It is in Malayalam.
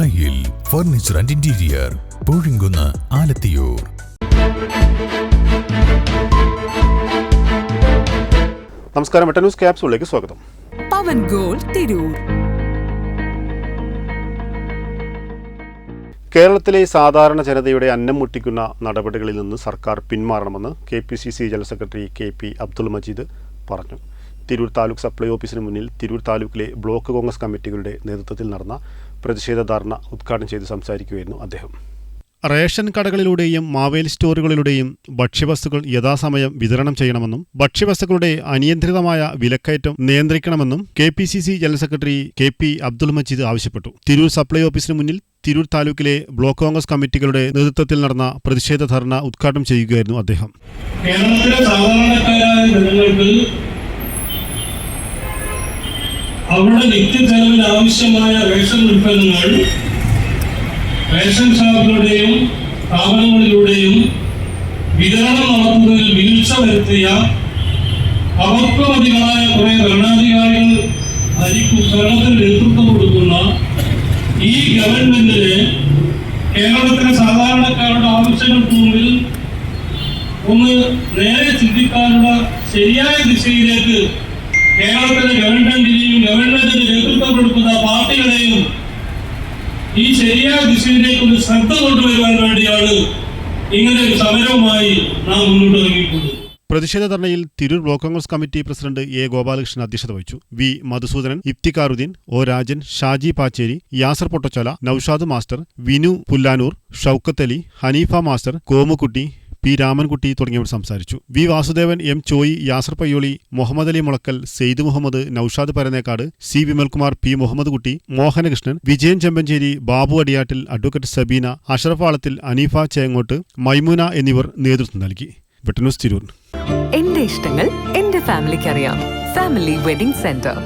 ദായിൽ furniture and interior Poozhinkunnu Alathiyur. നമസ്കാരം മെട്ട ന്യൂസ് ക്യാപ്സൂളിലേക്ക് സ്വാഗതം. പവൻ ഗോൾ തിരൂർ. കേരളത്തിലെ സാധാരണ ജനതയുടെ അന്നം മുട്ടിക്കുന്ന നടപടികളിൽ നിന്ന് സർക്കാർ പിന്മാറണമെന്ന് K P C C general secretary K P Abdul Majeed പറഞ്ഞു. തിരൂർ താലൂക്ക് സപ്ലൈ ഓഫീസിന് മുന്നിൽ തിരൂർ താലൂക്കിലെ ബ്ലോക്ക് കോൺഗ്രസ് കമ്മിറ്റികളുടെ നേതൃത്വത്തിൽ നടന്ന പ്രതിഷേധ ധർണ ഉദ്ഘാടനം ചെയ്ത് സംസാരിക്കുകയായിരുന്നു അദ്ദേഹം. റേഷൻ കടകളിലൂടെയും മാവേൽ സ്റ്റോറുകളിലൂടെയും ഭക്ഷ്യവസ്തുക്കൾ യഥാസമയം വിതരണം ചെയ്യണമെന്നും ഭക്ഷ്യവസ്തുക്കളുടെ അനിയന്ത്രിതമായ വിലക്കയറ്റം നിയന്ത്രിക്കണമെന്നും K P C C general secretary K P Abdul Majeed ആവശ്യപ്പെട്ടു. തിരൂർ സപ്ലൈ ഓഫീസിന് മുന്നിൽ തിരൂർ താലൂക്കിലെ ബ്ലോക്ക് കോൺഗ്രസ് കമ്മിറ്റികളുടെ നേതൃത്വത്തിൽ നടന്ന പ്രതിഷേധ ധർണ ഉദ്ഘാടനം ചെയ്യുകയായിരുന്നു അദ്ദേഹം. അവരുടെ നിത്യചെലവിന് ആവശ്യമായ റേഷൻ ഉൽപ്പന്നങ്ങൾ റേഷൻ ഷാപ്പുകളുടെയും സ്ഥാപനങ്ങളിലൂടെയും വിതരണം നടത്തുന്നതിൽ വീഴ്ച വരുത്തിയ അവർക്കുമധികമായ കുറെ ഭരണാധികാരികൾ ഭരിക്കും ഭരണത്തിന് നേതൃത്വം കൊടുക്കുന്ന ഈ ഗവൺമെന്റിന് കേരളത്തിലെ സാധാരണക്കാരുടെ ആവശ്യങ്ങൾക്ക് മുമ്പിൽ ഒന്ന് നേരെ ചിന്തിക്കാനുള്ള ശരിയായ ദിശയിലേക്ക് കേരളത്തിലെ ഗവൺമെന്റിനെയും ഗവൺമെന്റിന് നേതൃത്വം കൊടുക്കുന്ന പാർട്ടികളെയും ഈ ശരിയായ ദിശയിലേക്ക് ഒരു ശ്രദ്ധ കൊണ്ടുവരുവാൻ വേണ്ടിയാണ് ഇങ്ങനെ ഒരു സമരവുമായി നാം മുന്നോട്ട് ഇറങ്ങിയിട്ടുള്ളത്. പ്രതിഷേധ ധർണയിൽ Tirur block Congress committee president A Gopalakrishnan അധ്യക്ഷത വഹിച്ചു. V Madhusoodanan Iftikharuddin O Rajan Shaji Pacheri Yasar Pottachola Naushad master Vinu Pullanur Shoukath Ali Haneefa master Komukutty P Ramankutty തുടങ്ങിയവർ സംസാരിച്ചു. V Vasudevan M Choyi Yasar Payyoli Muhammed Ali Mulakkal Sayed Muhammed Naushad Paranekkad C Vimalkumar P Muhammed Kutty Mohanakrishnan Vijayan Chempancheri Babu Adiyattil advocate Sabeena Ashraf Alathil Aneefa Chengott Maimuna എന്നിവർ നേതൃത്വം നൽകി. വെട്ടന്യൂസ് തിരൂർ എന്റെ ഇഷ്ടങ്ങൾ എന്റെ ഫാമിലിക്ക് അറിയാം ഫാമിലി വെഡിംഗ് സെന്റർ.